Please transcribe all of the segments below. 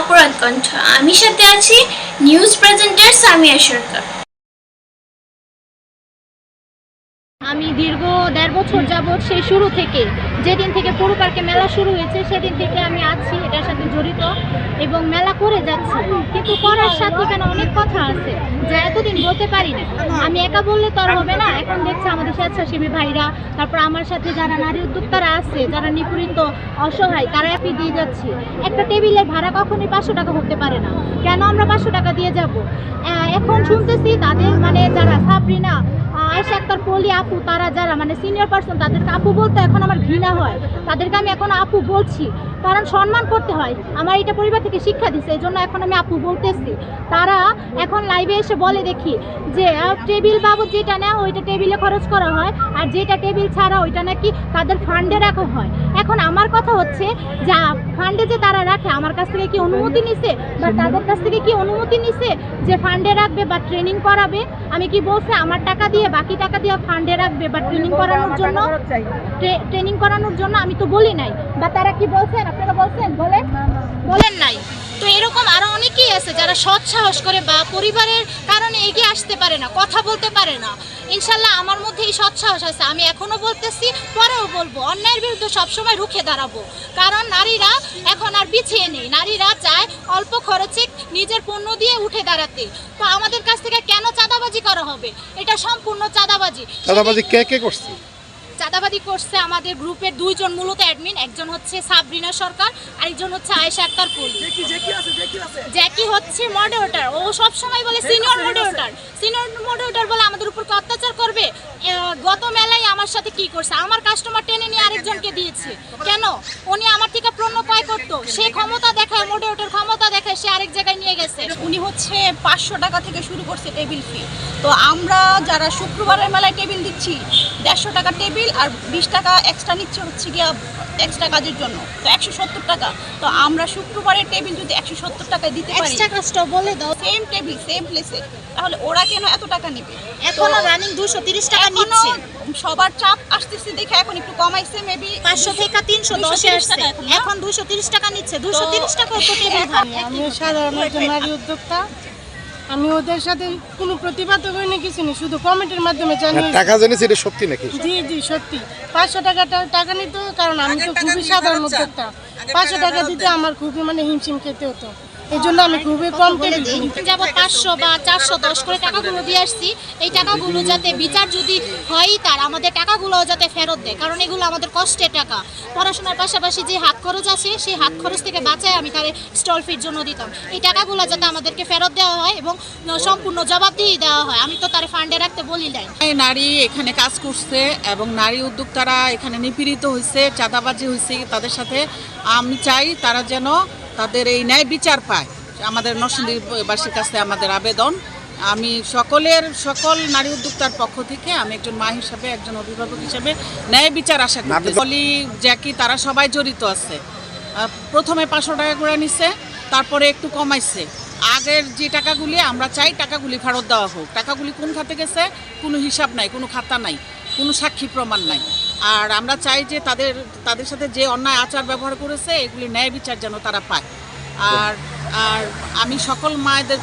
অপরাধ কণ্ঠ। আমি সাথে আছি নিউজ প্রেজেন্টার সামিয়া সরকার। আমি দীর্ঘ দেড় বছর যাবৎ সেই শুরু থেকে, যেদিন থেকে পুরো পার্কে মেলা শুরু হয়েছে, সেদিন থেকে আমি আছি, এটার সাথে জড়িত এবং মেলা করে যাচ্ছি। কিন্তু করার সাথে এখানে অনেক কথা আছে, যা এতদিন বলতে পারি না আমি একা বললে তো আর হবে না, এখন দেখছে আমাদের স্বেচ্ছাসেবী ভাইরা, তারপর আমার সাথে যারা নারী উদ্যোক্তারা আছে, যারা নিপীড়িত, অসহায়, তারা অ্যাপি দিয়ে যাচ্ছি। একটা টেবিলের ভাড়া কখনই পাঁচশো টাকা হতে পারে না। কেন আমরা পাঁচশো টাকা দিয়ে যাব? এখন শুনতেছি তাদের মানে যারা সাবরিনা আয়সা আক্তার পলি আপু, তারা যারা মানে সিনিয়র পার্সন তাদেরকে আপু বলতে এখন আমার ঘৃণা হয়। তাদেরকে আমি এখন আপু বলছি, কারণ সম্মান করতে হয়। আমার এটা পরিবার থেকে শিক্ষা দিছে, এই জন্য এখন আমি আপু বলতেছি। তারা এখন লাইভে এসে বলে দেখি যে টেবিল বাবদ যেটা নেয়, ওইটা টেবিলে খরচ করা হয়, আর যেটা টেবিল ছাড়া ওইটা নাকি তাদের ফান্ডে রাখা হয়। এখন আমার কথা হচ্ছে যে ফান্ডে যে তারা রাখে, আমার কাছ থেকে কি অনুমতি নিছে? বা তাদের কাছ থেকে কি অনুমতি নিছে যে ফান্ডে রাখবে বা ট্রেনিং করাবে? আমি কি বলছে, আমার টাকা দিয়ে বাকি টাকা দিয়ে ফান্ডে রাখবে বা ট্রেনিং করানোর জন্য? ট্রেনিং করানোর জন্য আমি তো বলি নাই। বা তারা কি বলছেন? আপনারা বলছেন? বলেন। বলেন নাই। অনেকেই আছে যারা সৎ সাহস করে বা পরিবারের কারণে এগিয়ে আসতে পারে না কথা বলতে পারে না। ইনশাল্লাহ আমার মধ্যে এই সৎ সাহস আছে। আমি এখনও বলতেছি পরেও বলব অন্যায়ের বিরুদ্ধে সবসময় রুখে দাঁড়াবো। কারণ নারীরা এখন আর পিছিয়ে নেই। নারীরা চায় অল্প খরচে নিজের পণ্য দিয়ে উঠে দাঁড়াতে। তো আমাদের কাছ থেকে কেন চাঁদাবাজি করা হবে? এটা সম্পূর্ণ চাঁদাবাজি। দাদাবাজি কে কে করছে? চাঁদাবাদি করছে আমাদের গ্রুপের দুইজন মূলত অ্যাডমিন একজন হচ্ছে সাবরিনা সরকার আরেকজন হচ্ছে আয়েশা আক্তার পলি জ্যাকি হচ্ছে মডারেটর ও সব সময় বলে সিনিয়র মডারেটর সিনিয়র মডারেটর বলে আমাদের উপর অত্যাচার করবে। গত মেলায় আমার সাথে কি করছে? আমার কাস্টমার টেনে নিয়ে আরেকজনকে দিয়েছে। কেন? উনি আমার থেকে পণ্য ক্রয় করতো। সে ক্ষমতা দেখায় মডারেটর ক্ষমতা দেখায় সে আরেক জায়গায় গেছে উনি হচ্ছে পাঁচশো টাকা থেকে শুরু করছে টেবিল ফি তো আমরা যারা শুক্রবারের মেলায় টেবিল দিচ্ছি দেড়শো টাকা টেবিল আর বিশ টাকা এক্সট্রা নিচ্ছে হচ্ছে গিয়া এক্সট্রা কাজের জন্য। তো একশো সত্তর টাকা। তো আমরা শুক্রবারের টেবিল যদি একশো সত্তর টাকায় দিতে পারি এক্সট্রা কাজটা বলে দাও। সেম টেবিল সেম প্লেসে তাহলে ওরা কেন এত টাকা নেবে? এখনও রানিং দুশো তিরিশ টাকা নিচ্ছে। সবার চাপ আসতেছে দেখে এখন একটু কমাইছে মেবি পাঁচশো থেকে তিনশো দশে আসছে। এখন দুশো তিরিশ টাকা নিচ্ছে। দুশো তিরিশ টাকা তো নারী উদ্যোক্তা। আমি ওদের সাথে কোনো প্রতিবাদ করিনি কিছু নেই শুধু কমেন্টের মাধ্যমে জানি হ্যাঁ, টাকা জেনেছি এটা সত্যি নাকি? জি জি সত্যি। পাঁচশো টাকাটা টাকা নিত কারণ আমি তো খুবই সাধারণ উদ্যোক্তা। পাঁচশো টাকা দিতে আমার খুবই মানে হিমশিম খেতে হতো। এই জন্য আমি খুবই কম টেবিল যাব পাঁচশো বা চারশো দশ করে টাকাগুলো দিয়ে আসছি। এই টাকাগুলো যাতে বিচার যদি হয় তার আমাদের টাকাগুলো যাতে ফেরত দেয় কারণ এগুলো আমাদের কষ্টের টাকা। পড়াশোনার পাশাপাশি যে হাত খরচ আছে সেই হাত খরচ থেকে বাঁচায় আমি তার স্টল ফির জন্য দিতাম। এই টাকাগুলো যাতে আমাদেরকে ফেরত দেওয়া হয় এবং সম্পূর্ণ জবাবদিহি দেওয়া হয়। আমি তো তার ফান্ডে রাখতে বলি নাই। এই নারী এখানে কাজ করছে এবং নারী উদ্যোক্তারা এখানে নিপীড়িত হয়েছে চাঁদাবাজি হয়েছে তাদের সাথে। আমি চাই তারা যেন তাদের এই ন্যায় বিচার পায়। আমাদের নরসিংদীবাসীর কাছে আমাদের আবেদন। আমি সকলের সকল নারী উদ্যোক্তার পক্ষ থেকে আমি একজন মা হিসাবে একজন অভিভাবক হিসাবে ন্যায় বিচার আশা করি বলি জ্যাকি তারা সবাই জড়িত আছে। প্রথমে পাঁচশো টাকা করে নিচ্ছে তারপরে একটু কমাইছে। আগের যে টাকাগুলি আমরা চাই টাকাগুলি ফেরত দেওয়া হোক। টাকাগুলি কোন খাতে গেছে? কোনো হিসাব নাই কোনো খাতা নাই কোনো সাক্ষী প্রমাণ নাই। আর আমরা চাই যে তাদের তাদের সাথে যে অন্যায় আচার ব্যবহার করেছে, এগুলি ন্যায় বিচার যেন তারা পায়। আর আর আমি সকল মায়েদের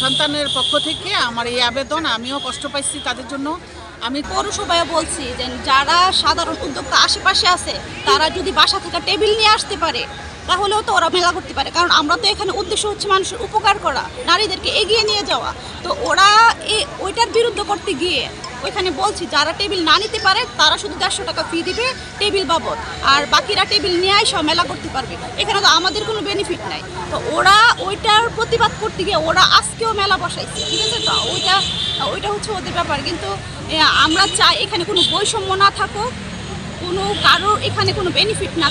সন্তানের পক্ষ থেকে আমার এই আবেদন, আমিও কষ্ট পাইছি তাদের জন্য। আমি পৌরসভায় বলছি যে যারা সাধারণ উদ্যোক্তা আশেপাশে আছে, তারা যদি বাসা থেকে টেবিল নিয়ে আসতে পারে তাহলেও তো ওরা মেলা করতে পারে। কারণ আমরা তো এখানে উদ্দেশ্য হচ্ছে মানুষের উপকার করা, নারীদেরকে এগিয়ে নিয়ে যাওয়া। তো ওরা এই ওইটার বিরুদ্ধে করতে গিয়ে ওইখানে বলছি, যারা টেবিল না নিতে পারে, তারা শুধু দেড়শো টাকা ফি দিবে টেবিল বাবদ। আর বাকিরা টেবিল নিয়ে সব মেলা করতে পারবে। এখানে তো আমাদের কোনো বেনিফিট নাই। তো ওরা ওইটার প্রতিবাদ করতে গিয়ে ওরা আজকেও মেলা বসাইছে, ঠিক আছে? তো ওইটা ওইটা হচ্ছে ওদের ব্যাপার। কিন্তু আমরা চাই এখানে কোনো বৈষম্য না থাকুক, কোনো কারোর এখানে কোনো বেনিফিট না